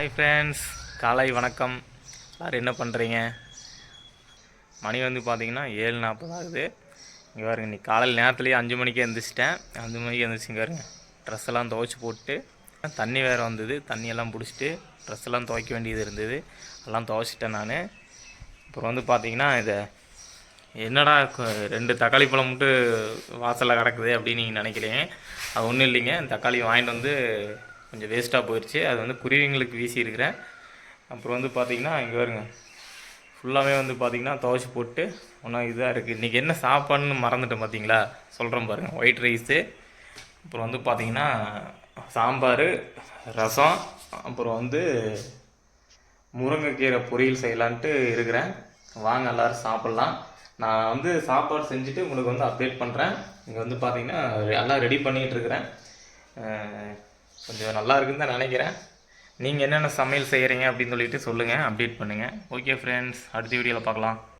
Hi friends காலை வணக்கம். எல்லோரும் என்ன பண்ணுறீங்க மணி வந்து பார்த்தீங்கன்னா ஏழு நாற்பது ஆகுது. இங்கே பாருங்க இன்னைக்கு காலையில் நேரத்துலேயே அஞ்சு மணிக்கே எழுந்திரிச்சிட்டேன் அஞ்சு மணிக்கு எழுந்திரிச்சு இங்கே பாருங்க ட்ரெஸ் எல்லாம் துவைச்சி போட்டு தண்ணி வேறு வந்தது. தண்ணியெல்லாம் பிடிச்சிட்டு ட்ரெஸ் எல்லாம் துவைக்க வேண்டியது இருந்தது. எல்லாம் துவைச்சிட்டேன் நான். அப்புறம் வந்து பார்த்தீங்கன்னா இதை என்னடா ரெண்டு தக்காளி பழம் மட்டும் வாசலில் கிடக்குது அப்படின்னு நீங்கள் நினைக்கிறீங்க அது ஒன்றும் இல்லைங்க. தக்காளி வாங்கிட்டு வந்து கொஞ்சம் வேஸ்ட்டாக போயிடுச்சு அது வந்து குருவிங்களுக்கு வீசியிருக்கிறேன். அப்புறம் வந்து பார்த்தீங்கன்னா இங்கே வருங்க ஃபுல்லாகவே வந்து பார்த்திங்கன்னா துவச்சி போட்டு ஒன்றா இதாக இருக்குது இன்றைக்கி என்ன சாப்பாடுன்னு மறந்துட்டேன் பார்த்தீங்களா சொல்கிறேன் பாருங்கள் ஒயிட் ரைஸு அப்புறம் வந்து பார்த்தீங்கன்னா சாம்பார் ரசம் அப்புறம் வந்து முருங்கைக்கீரை பொரியல் செய்யலான்ட்டு இருக்கிறேன். வாங்க எல்லோரும் சாப்பிட்லாம். நான் வந்து சாப்பாடு செஞ்சுட்டு உங்களுக்கு வந்து அப்டேட் பண்ணுறேன் இங்கே வந்து பார்த்திங்கன்னா எல்லாம் ரெடி பண்ணிகிட்டு இருக்கிறேன். கொஞ்சம் நல்லா இருக்குன்னு தான் நினைக்கிறேன். நீங்கள் என்னென்ன சமையல் செய்கிறீங்க அப்படின்னு சொல்லிட்டு சொல்லுங்கள் அப்டேட் பண்ணுங்கள் ஓகே ஃப்ரெண்ட்ஸ் அடுத்த வீடியோவில் பார்க்கலாம்.